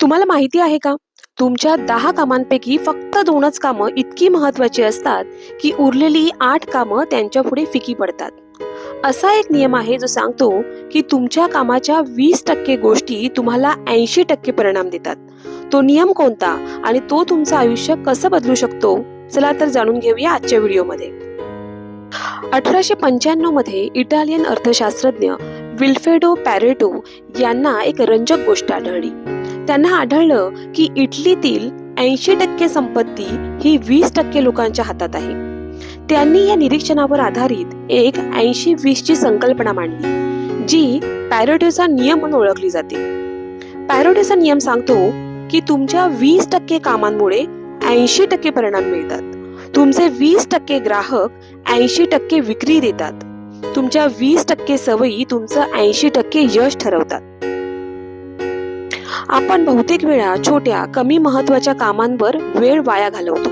तुम्हाला माहिती आहे का? तुमच्या दहा कामांपैकी फक्त दोनच कामं इतकी महत्वाची असतात की उरलेली आठ कामं त्यांच्या पुढे फिकी पडतात. असा एक नियम आहे जो सांगतो की तुमच्या कामाच्या वीस टक्के गोष्टी तुम्हाला ऐंशी टक्के परिणाम देतात. तो नियम कोणता आणि तो तुमचं आयुष्य कसं बदलू शकतो? चला तर जाणून घेऊया आजच्या व्हिडिओमध्ये. अठराशे पंच्याण्णवमध्ये इटालियन अर्थशास्त्रज्ञ विल्फेडो पॅरेटो यांना एक रंजक गोष्ट आढळली. त्यांना आढळलं की इटलीतील ऐंशी टक्के संपत्ती ही वीस टक्के लोकांच्या हातात आहे. त्यांनी या निरीक्षणावर आधारित एक ऐंशी वीस ची संकल्पना मांडली जी पॅरोटोचा नियम म्हणून ओळखली जाते. पॅरोटोचा नियम सांगतो की तुमच्या वीस टक्के कामांमुळे ऐंशी टक्के परिणाम मिळतात. तुमचे वीस टक्के ग्राहक ऐंशी टक्के विक्री देतात. तुमच्या वीस टक्के सवयी तुमचं ऐंशी टक्के यश ठरवतात. आपण बहुतेक वेळा छोट्या कमी महत्त्वाच्या कामांवर वेळ वाया घालवतो.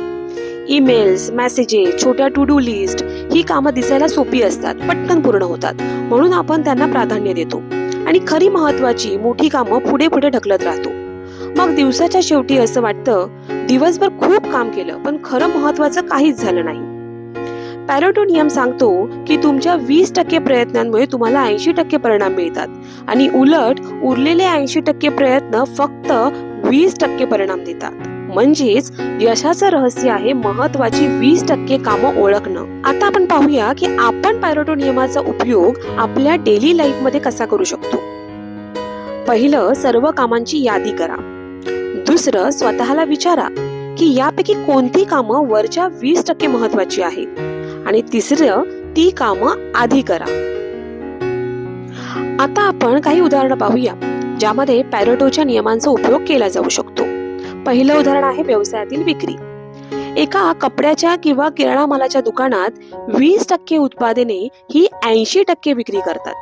ईमेल्स मेसेजेस छोट्या टू डू लिस्ट ही कामं दिसायला सोपी असतात पटकन पूर्ण होतात. म्हणून आपण त्यांना प्राधान्य देतो. आणि खरी महत्वाची मोठी कामं पुढे पुढे ढकलत राहतो. मग दिवसाच्या शेवटी असं वाटतं दिवसभर खूप काम केलं पण खरं महत्वाचं काहीच झालं नाही. पॅरोटो नियम सांगतो की तुमच्या वीस टक्के प्रयत्नांमुळे तुम्हाला ऐंशी टक्के परिणाम मिळतात. आणि उलट उरलेले ऐंशी टक्के प्रयत्न फक्त वीस टक्के परिणाम देतात. म्हणजेच यशाचं रहस्य आहे महत्वाची वीस टक्के कामं ओळखणं. आता आपण पाहूया की आपण पॅरोटो नियमाचा उपयोग आपल्या डेली लाईफमध्ये कसा करू शकतो. पहिलं सर्व कामांची यादी करा. दुसरं स्वतःला विचारा की यापैकी कोणती कामं वरच्या वीस टक्के महत्वाची आहेत. आणि तिसरं ती कामं आधी करा. आता आपण काही उदाहरणं पाहूया ज्यामध्ये पॅरोटोच्या नियमांचा उपयोग केला जाऊ शकतो. पहिलं उदाहरण आहे व्यवसायातील विक्री. एका कपड्याच्या किंवा किराणा मालाच्या दुकानात वीस टक्के उत्पादने ही ऐंशी टक्के विक्री करतात.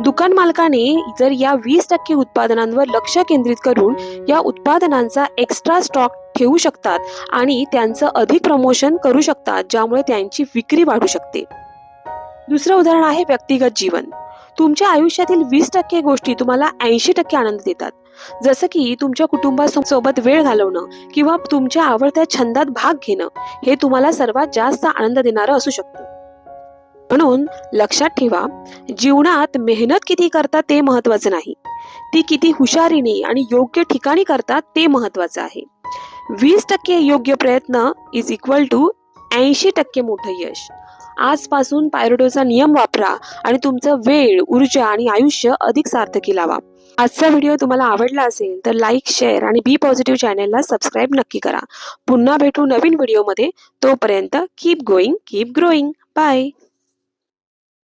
दुकान मालकाने जर या वीस टक्के उत्पादनांवर लक्ष केंद्रित करून या उत्पादनांचा एक्स्ट्रा स्टॉक घेऊ शकतात आणि त्यांचं अधिक प्रमोशन करू शकतात ज्यामुळे त्यांची विक्री वाढू शकते. दुसरं उदाहरण आहे व्यक्तिगत जीवन. तुमच्या आयुष्यातील वीस टक्के गोष्टी तुम्हाला ऐंशी टक्के आनंद देतात. जसं की तुमच्या कुटुंबासोबत वेळ घालवणं किंवा तुमच्या आवडत्या छंदात भाग घेणं हे तुम्हाला सर्वात जास्त आनंद देणारं असू शकतं. म्हणून लक्षात ठेवा जीवनात मेहनत किती करतात ते महत्वाचं नाही. ती किती हुशारीने आणि योग्य ठिकाणी करतात ते महत्वाचं आहे. वीस टक्के योग्य प्रयत्न इज इक्वल टू ऐंशी टक्के मोठं यश. आजपासून पायरोडोचा नियम वापरा आणि तुमचं वेळ ऊर्जा आणि आयुष्य अधिक सार्थकी लावा. आजचा व्हिडिओ तुम्हाला आवडला असेल तर लाईक शेअर आणि बी पॉझिटिव्ह चॅनेलला सबस्क्राईब नक्की करा. पुन्हा भेटू नवीन व्हिडिओमध्ये. तोपर्यंत keep going keep growing bye